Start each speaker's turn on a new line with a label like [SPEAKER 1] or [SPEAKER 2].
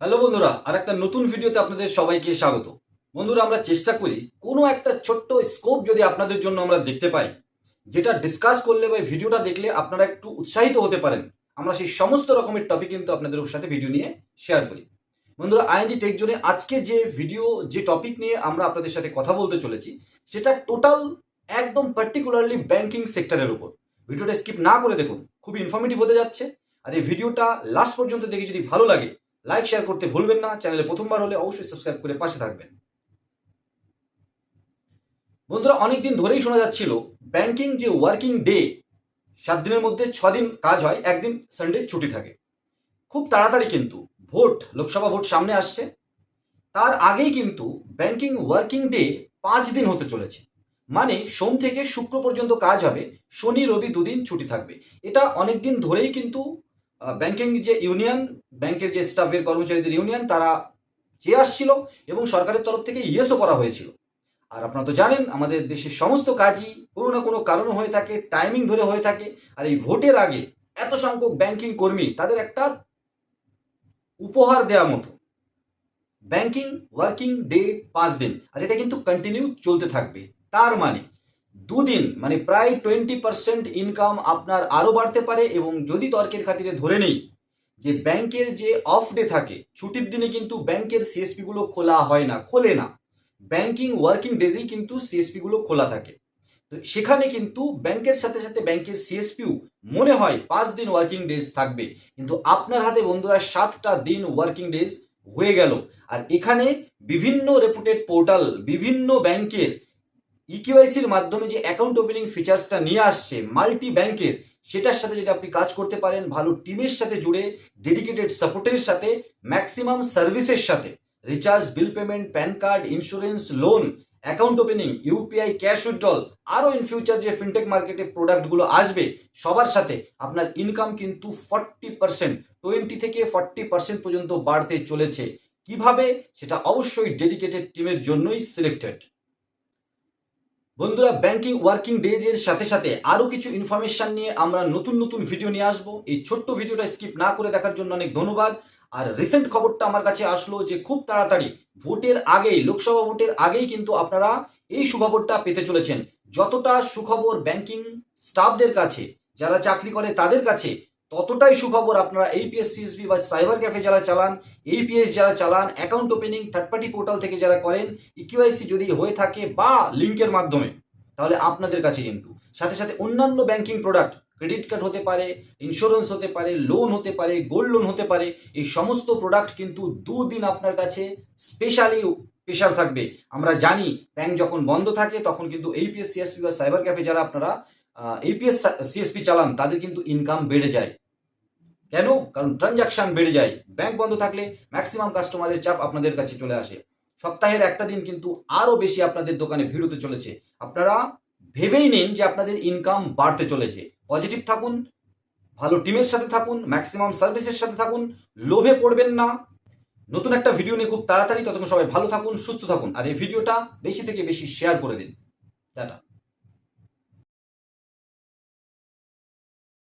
[SPEAKER 1] Hello বন্ধুরা আর একটা নতুন ভিডিওতে আপনাদের সবাইকে স্বাগত। বন্ধুরা, আমরা চেষ্টা করি কোনো একটা ছোট্ট স্কোপ যদি আপনাদের জন্য আমরা দেখতে পাই, যেটা ডিসকাস করলে বা ভিডিওটা দেখলে আপনারা একটু উৎসাহিত হতে পারেন। আমরা সেই সমস্ত রকমের টপিক কিন্তু আপনাদের সাথে ভিডিও নিয়ে শেয়ার করি। বন্ধুরা আইএনডি টেক জোনে আজকে যে ভিডিও যে টপিক নিয়ে আমরা আপনাদের সাথে কথা বলতে চলেছি, সেটা টোটাল একদম পার্টিকুলারলি ব্যাংকিং সেক্টরের উপর। ভিডিওটা স্কিপ না করে দেখুন খুব ইনফরমেটিভ হতে যাচ্ছে। আর এই ভিডিওটা লাস্ট পর্যন্ত দেখে যদি ভালো লাগে লাইক শেয়ার করতে ভুলবেন না। চ্যানেলে প্রথমবার হলে অবশ্যই সাবস্ক্রাইব করে পাশে থাকবেন। বন্ধুরা, অনেকদিন ধরেই শোনা যাচ্ছিল ব্যাংকিং যে ওয়ার্কিং ডে সাত দিনের মধ্যে ছ দিন কাজ হয়, একদিন সানডে ছুটি থাকে। খুব তাড়াতাড়ি কিন্তু ভোট, লোকসভা ভোট সামনে আসছে। তার আগেই কিন্তু ব্যাংকিং ওয়ার্কিং ডে পাঁচ দিন হতে চলেছে। মানে সোম থেকে শুক্র পর্যন্ত কাজ হবে, শনি, রবি দুদিন ছুটি থাকবে। এটা অনেক দিন ধরেই কিন্তু ব্যাংকিং যে ইউনিয়ন, ব্যাংকের যে স্টাফের কর্মচারীদের ইউনিয়ন, তারা চেয়ে আসছিল এবং সরকারের তরফ থেকে ইয়েসও করা হয়েছিল। আর আপনারা তো জানেন, আমাদের দেশের সমস্ত কাজই কোনো না কোনো কারণ হয়ে থাকে টাইমিং ধরে হয়ে থাকে। আর এই ভোটের আগে এত সংখ্যক ব্যাংকিং কর্মী, তাদের একটা উপহার দেওয়া মতো। ব্যাংকিং, ওয়ার্কিং ডে পাঁচ দিন। আর এটা কিন্তু কন্টিনিউ চলতে থাকবে। তার মানে দুদিন মানে প্রায় টোয়েন্টি পার্সেন্ট ইনকাম আপনার আরও বাড়তে পারে এবং যদি তর্কের খাতিরে ধরে নেই যে ব্যাংকের যে অফ ডে থাকে, ছুটির দিনে কিন্তু ব্যাংকের সিএসপি গুলো খোলা হয় না, খোলে না। ব্যাংকিং ওয়ার্কিং ডেজেই কিন্তু সিএসপি গুলো খোলা থাকে। তো সেখানে কিন্তু ব্যাংকের সাথে সাথে ব্যাংকের সিএসপিও মনে হয় পাঁচ দিন ওয়ার্কিং ডেজ থাকবে। কিন্তু আপনার হাতে বন্ধুরা, সাতটা দিন ওয়ার্কিং ডেজ হয়ে গেল। আর এখানে বিভিন্ন রেপুটেড পোর্টাল বিভিন্ন ব্যাংকের ইকিউআইসির মাধ্যমে যে অ্যাকাউন্ট ওপেনিং ফিচার্সটা নিয়ে আসছে মাল্টি ব্যাংকের সেটার সাথে যদি আপনি কাজ করতে পারেন, ভালো টিমের সাথে জুড়ে ডেডিকেটেড সাপোর্টের সাথে ম্যাক্সিমাম সার্ভিসের সাথে recharge bill payment PAN card insurance loan account opening UPI cash withdrawal আরও ইন ফিউচার যে ফিনটেক মার্কেটে প্রোডাক্টগুলো আসবে, সবার সাথে আপনার ইনকাম কিন্তু ফর্টি পার্সেন্ট টোয়েন্টি থেকে ফর্টি পার্সেন্ট পর্যন্ত বাড়তে চলেছে। কীভাবে? সেটা অবশ্যই ডেডিকেটেড টিমের জন্যই সিলেক্টেড বন্ধুরা ব্যাংকিং ওয়ার্কিং ডেজ এর সাথে সাথে আরও কিছু ইনফরমেশন নিয়ে আমরা নতুন নতুন ভিডিও নিয়ে আসব। এই ছোট্ট ভিডিওটা স্কিপ না করে দেখার জন্য অনেক ধন্যবাদ। আর রিসেন্ট খবরটা আমার কাছে আসলো যে, খুব তাড়াতাড়ি ভোটের আগেই, লোকসভা ভোটের আগেই কিন্তু আপনারা এই সুখবরটা পেতে চলেছেন। যতটা সুখবর ব্যাংকিং স্টাফদের কাছে, যারা চাকরি করে তাদের কাছে ততটাই সুখবর আপনারা এইপিএস সিএসবি বা সাইবার ক্যাফে যারা চালান এইপিএস যারা চালান account opening third party portal থেকে যারা করেন ইকিউআইসি যদি হয়ে থাকে বা লিঙ্কের মাধ্যমে, তাহলে আপনাদের কাছে কিন্তু। সাথে সাথে অন্যান্য ব্যাংকিং প্রোডাক্ট ক্রেডিট কার্ড হতে পারে ইন্স্যুরেন্স হতে পারে লোন হতে পারে গোল্ড লোন হতে পারে, এই সমস্ত প্রোডাক্ট কিন্তু দুদিন আপনার কাছে স্পেশালি প্রেশার থাকবে। আমরা জানি ব্যাংক যখন বন্ধ থাকে, তখন কিন্তু এইপিএস সিএসপি বা সাইবার ক্যাফে যারা আপনারা এইপিএস সিএসপি চালান, তাদের কিন্তু ইনকাম বেড়ে যায়। কেন? কারণ ট্রানজাকশন বেড়ে যায়। ব্যাংক বন্ধ থাকলে ম্যাক্সিমাম কাস্টমারের চাপ আপনাদের কাছে চলে আসে। সপ্তাহের একটা দিন কিন্তু আরও বেশি আপনাদের দোকানে ভিড় হতে চলেছে। আপনারা ভেবেই নিন যে আপনাদের ইনকাম বাড়তে চলেছে। পজিটিভ থাকুন, ভালো টিমের সাথে থাকুন ম্যাক্সিমাম সার্ভিসের সাথে থাকুন, লোভে পড়বেন না। নতুন একটা ভিডিও নিয়ে খুব তাড়াতাড়ি ততক্ষণ সবাই ভালো থাকুন, সুস্থ থাকুন। আর এই ভিডিওটা বেশি থেকে বেশি শেয়ার করে দিন। টাটা।